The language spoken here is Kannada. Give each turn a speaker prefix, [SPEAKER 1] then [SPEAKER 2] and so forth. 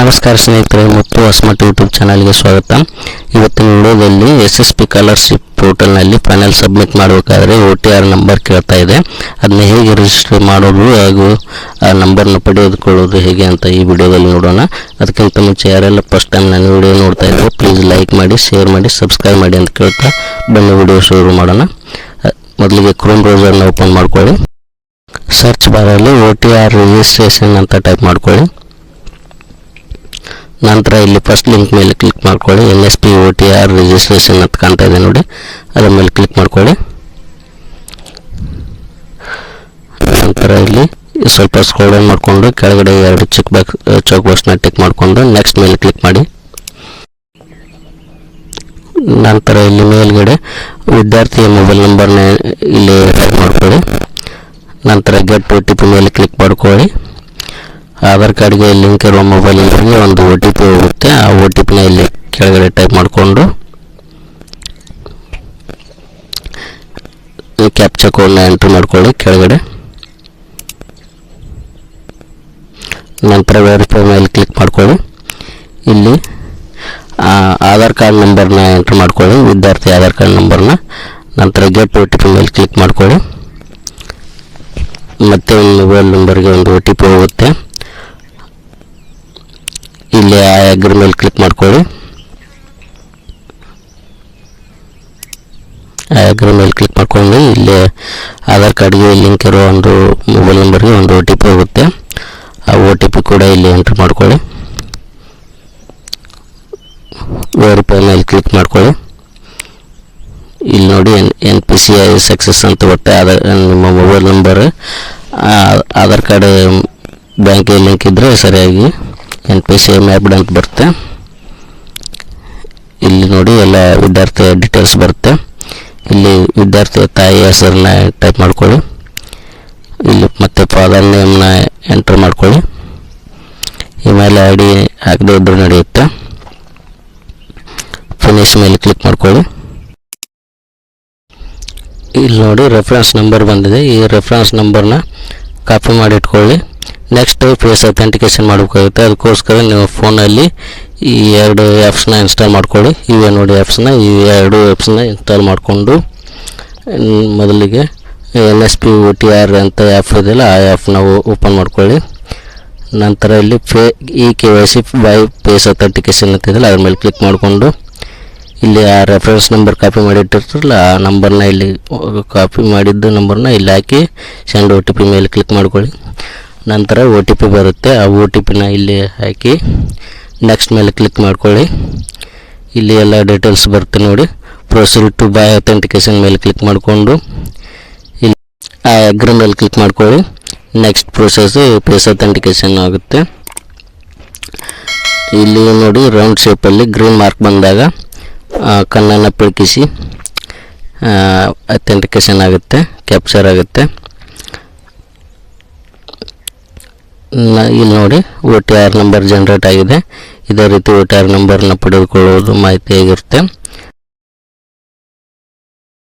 [SPEAKER 1] ನಮಸ್ಕಾರ ಸ್ನೇಹಿತರೆ, ಮತ್ತು ಹೊಸಮಠ ಯೂಟ್ಯೂಬ್ ಚಾನಲ್ಗೆ ಸ್ವಾಗತ. ಇವತ್ತಿನ ವಿಡಿಯೋದಲ್ಲಿ ಎಸ್ ಎಸ್ ಪಿ ಸ್ಕಾಲರ್ಶಿಪ್ ಪೋರ್ಟಲ್ನಲ್ಲಿ ಫೈನಲ್ ಸಬ್ಮಿಟ್ ಮಾಡಬೇಕಾದ್ರೆ ಒ ಟಿ ಆರ್ ನಂಬರ್ ಕೇಳ್ತಾ ಇದೆ. ಅದನ್ನ ಹೇಗೆ ರಿಜಿಸ್ಟರ್ ಮಾಡೋದು ಹಾಗೂ, ಆ ನಂಬರ್ನ ಪಡೆದುಕೊಳ್ಳೋದು ಹೇಗೆ ಅಂತ ಈ ವಿಡಿಯೋದಲ್ಲಿ ನೋಡೋಣ. ಅದಕ್ಕಿಂತ ಮುಂಚೆ ಯಾರೆಲ್ಲ ಫಸ್ಟ್ ಟೈಮ್ ನಾನು ವಿಡಿಯೋ ನೋಡ್ತಾ ಇದ್ದೆ ಪ್ಲೀಸ್ ಲೈಕ್ ಮಾಡಿ ಶೇರ್ ಮಾಡಿ ಸಬ್ಸ್ಕ್ರೈಬ್ ಮಾಡಿ ಅಂತ ಕೇಳ್ತಾ ಬನ್ನಿ ವಿಡಿಯೋ ಶುರು ಮಾಡೋಣ. ಮೊದಲಿಗೆ ಕ್ರೋಮ್ ಬ್ರೌಸರ್ನ ಓಪನ್ ಮಾಡ್ಕೊಳ್ಳಿ. ಸರ್ಚ್ ಬಾರಲ್ಲಿ ಒ ಟಿ ಆರ್ ರಿಜಿಸ್ಟ್ರೇಷನ್ ಅಂತ ಟೈಪ್ ಮಾಡ್ಕೊಳ್ಳಿ. ನಂತರ ಇಲ್ಲಿ ಫಸ್ಟ್ ಲಿಂಕ್ ಮೇಲೆ ಕ್ಲಿಕ್ ಮಾಡ್ಕೊಳ್ಳಿ. N S P O T R registration ಅಂತ ಕಾಣ್ತಾ ಇದೆ ನೋಡಿ. ಅದರ ಮೇಲೆ ಕ್ಲಿಕ್ ಮಾಡ್ಕೊಳ್ಳಿ. ನಂತರ ಇಲ್ಲಿ ಸ್ವಲ್ಪ ಸ್ಕ್ರೋಲ್ ಮಾಡಿಕೊಂಡು ಕೆಳಗಡೆ ಎರಡು ಚೆಕ್ ಬಾಕ್ಸ್ ಚೌಕ್ ಬಾಕ್ಸ್ನ ಟಿಕ್ ಮಾಡಿಕೊಂಡು ನೆಕ್ಸ್ಟ್ ಮೇಲೆ ಕ್ಲಿಕ್ ಮಾಡಿ. ನಂತರ ಇಲ್ಲಿ ಮೇಲ್ಗಡೆ ವಿದ್ಯಾರ್ಥಿಯ ಮೊಬೈಲ್ ನಂಬರ್ನ ಇಲ್ಲಿ ಟೈಪ್ ಮಾಡ್ಕೊಳ್ಳಿ. ನಂತರ ಗೆಟ್ ಒ ಟಿ ಪಿ ಮೇಲೆ ಕ್ಲಿಕ್ ಮಾಡ್ಕೊಳ್ಳಿ. ಆಧಾರ್ ಕಾರ್ಡ್ಗೆ ಲಿಂಕ್ ಇರುವ ಮೊಬೈಲ್ ನಂಬರ್ಗೆ ಒಂದು ಒ ಟಿ ಪಿ ಹೋಗುತ್ತೆ. ಆ ಒ ಟಿ ಪಿನ ಇಲ್ಲಿ ಕೆಳಗಡೆ ಟೈಪ್ ಮಾಡಿಕೊಂಡು ಕ್ಯಾಪ್ಚಾ ಕೋಡ್ನ ಎಂಟ್ರಿ ಮಾಡಿಕೊಳ್ಳಿ ಕೆಳಗಡೆ. ನಂತರ ವೆರಿಫೈ ಮೇಲೆ ಕ್ಲಿಕ್ ಮಾಡಿಕೊಳ್ಳಿ. ಇಲ್ಲಿ ಆಧಾರ್ ಕಾರ್ಡ್ ನಂಬರ್ನ ಎಂಟ್ರ್ ಮಾಡಿಕೊಳ್ಳಿ. ವಿದ್ಯಾರ್ಥಿ ಆಧಾರ್ ಕಾರ್ಡ್ ನಂಬರ್ನ ನಂತರ ಗೆಟ್ ಒ ಟಿ ಪಿ ಮೇಲೆ ಕ್ಲಿಕ್ ಮಾಡಿಕೊಳ್ಳಿ. ಮತ್ತೆ ಒಂದು ಮೊಬೈಲ್ ನಂಬರ್ಗೆ ಒಂದು ಒ ಟಿ ಪಿ ಹೋಗುತ್ತೆ. ಇಲ್ಲಿ ಆ ಎಗ್ರ ಮೇಲೆ ಕ್ಲಿಕ್ ಮಾಡ್ಕೊಳ್ಳಿ. ಆ ಎಗ್ರ ಮೇಲೆ ಕ್ಲಿಕ್ ಮಾಡ್ಕೊಂಡು ಇಲ್ಲಿ ಆಧಾರ್ ಕಾರ್ಡ್ಗೆ ಲಿಂಕ್ ಇರೋ ಒಂದು ಮೊಬೈಲ್ ನಂಬರ್ಗೆ ಒಂದು ಒ ಟಿ ಪಿ ಹೋಗುತ್ತೆ. ಆ ಒ ಟಿ ಪಿ ಕೂಡ ಇಲ್ಲಿ ಎಂಟ್ರ್ ಮಾಡ್ಕೊಳ್ಳಿ. ವೆರಿಫೈ ಮೇಲೆ ಕ್ಲಿಕ್ ಮಾಡ್ಕೊಳ್ಳಿ. ಇಲ್ಲಿ ನೋಡಿ N N P C I success ಅಂತ ಬರುತ್ತೆ ಆಧಾರ್, ನಿಮ್ಮ ಮೊಬೈಲ್ ನಂಬರ್ ಆಧಾರ್ ಕಾರ್ಡ್, ಬ್ಯಾಂಕಿಗೆ ಲಿಂಕ್ ಇದ್ದರೆ ಸರಿಯಾಗಿ N P C M mapped ಅಂತ ಬರುತ್ತೆ. ಇಲ್ಲಿ ನೋಡಿ ಎಲ್ಲ ವಿದ್ಯಾರ್ಥಿ ಡೀಟೇಲ್ಸ್ ಬರುತ್ತೆ. ಇಲ್ಲಿ ವಿದ್ಯಾರ್ಥಿ ತಾಯಿ ಹೆಸರನ್ನ ಟೈಪ್ ಮಾಡ್ಕೊಳ್ಳಿ. ಇಲ್ಲಿ ಮತ್ತೆ ಫಾದರ್ ನೇಮ್ನ ಎಂಟ್ರ್ ಮಾಡ್ಕೊಳ್ಳಿ. ಇಮೇಲ್ ಐ ಡಿ ಹಾಕದೇ ಇದ್ರೂ ನಡೆಯುತ್ತೆ. ಫಿನಿಶ್ ಮೇಲೆ ಕ್ಲಿಕ್ ಮಾಡ್ಕೊಳ್ಳಿ. ಇಲ್ಲಿ ನೋಡಿ ರೆಫರೆನ್ಸ್ ನಂಬರ್ ಬಂದಿದೆ. ಈ ರೆಫರೆನ್ಸ್ ನಂಬರ್ನ ಕಾಪಿ ಮಾಡಿ ಇಟ್ಕೊಳ್ಳಿ. ನೆಕ್ಸ್ಟ್ ಫೇಸ್ ಅಥೆಂಟಿಕೇಶನ್ ಮಾಡಬೇಕಾಗುತ್ತೆ. ಅದಕ್ಕೋಸ್ಕರ ನೀವು ಫೋನಲ್ಲಿ ಈ ಎರಡು ಆ್ಯಪ್ಸ್ನ ಇನ್ಸ್ಟಾಲ್ ಮಾಡ್ಕೊಳ್ಳಿ. ಇವೆ ನೋಡಿ ಆ್ಯಪ್ಸ್ನ ಈ ಎರಡು ಆ್ಯಪ್ಸ್ನ ಇನ್ಸ್ಟಾಲ್ ಮಾಡಿಕೊಂಡು, ಮೊದಲಿಗೆ N S P O T R ಅಂತ ಆ್ಯಪ್ ಇದೆಯಲ್ಲ, ಆ ಆ್ಯಪ್ನ ಓಪನ್ ಮಾಡ್ಕೊಳ್ಳಿ. ನಂತರ ಇಲ್ಲಿ fee E K Y C by face authentication ಅಂತಿದೆಯಲ್ಲ ಅದ್ರ ಮೇಲೆ ಕ್ಲಿಕ್ ಮಾಡಿಕೊಂಡು, ಇಲ್ಲಿ ಆ ರೆಫರೆನ್ಸ್ ನಂಬರ್ ಕಾಪಿ ಮಾಡಿಟ್ಟಿರ್ತಾರಲ್ಲ, ಆ ನಂಬರ್ನ ಇಲ್ಲಿ ಕಾಪಿ ಮಾಡಿದ್ದು ನಂಬರ್ನ ಇಲ್ಲಿ ಹಾಕಿ ಸೆಂಡ್ ಒ ಟಿ ಪಿ ಮೇಲೆ ಕ್ಲಿಕ್ ಮಾಡ್ಕೊಳ್ಳಿ. ನಂತರ ಒ ಟಿ ಪಿ ಬರುತ್ತೆ. ಆ ಒ ಟಿ ಪಿನ ಇಲ್ಲಿ ಹಾಕಿ ನೆಕ್ಸ್ಟ್ ಮೇಲೆ ಕ್ಲಿಕ್ ಮಾಡ್ಕೊಳ್ಳಿ. ಇಲ್ಲಿ ಎಲ್ಲ ಡೀಟೇಲ್ಸ್ ಬರುತ್ತೆ ನೋಡಿ. ಪ್ರೊಸೀಡ್ ಟು ಬೈ ಅಥೆಂಟಿಕೇಶನ್ ಮೇಲೆ ಕ್ಲಿಕ್ ಮಾಡಿಕೊಂಡು. ಇಲ್ಲಿ ಆ ಅಗ್ರಿ ಮೇಲೆ ಕ್ಲಿಕ್ ಮಾಡ್ಕೊಳ್ಳಿ. ನೆಕ್ಸ್ಟ್ ಪ್ರೊಸೆಸ್ ಫೇಸ್ ಅಥೆಂಟಿಕೇಶನ್ ಆಗುತ್ತೆ. ಇಲ್ಲಿ ನೋಡಿ ರೌಂಡ್ ಶೇಪಲ್ಲಿ ಗ್ರೀನ್ ಮಾರ್ಕ್ ಬಂದಾಗ ಕಣ್ಣನ್ನು ಪಿಳ್ಕಿಸಿ ಅಥೆಂಟಿಕೇಶನ್ ಆಗುತ್ತೆ ಕ್ಯಾಪ್ಚರ್ ಆಗುತ್ತೆ. ಇಲ್ಲಿ ನೋಡಿ O T R number generate ಆಗಿದೆ. ಇದೇ ರೀತಿ ಒ ಟಿ ಆರ್ ನಂಬರ್ನ ಪಡೆದುಕೊಳ್ಳುವುದು ಮಾಹಿತಿ ಆಗಿರುತ್ತೆ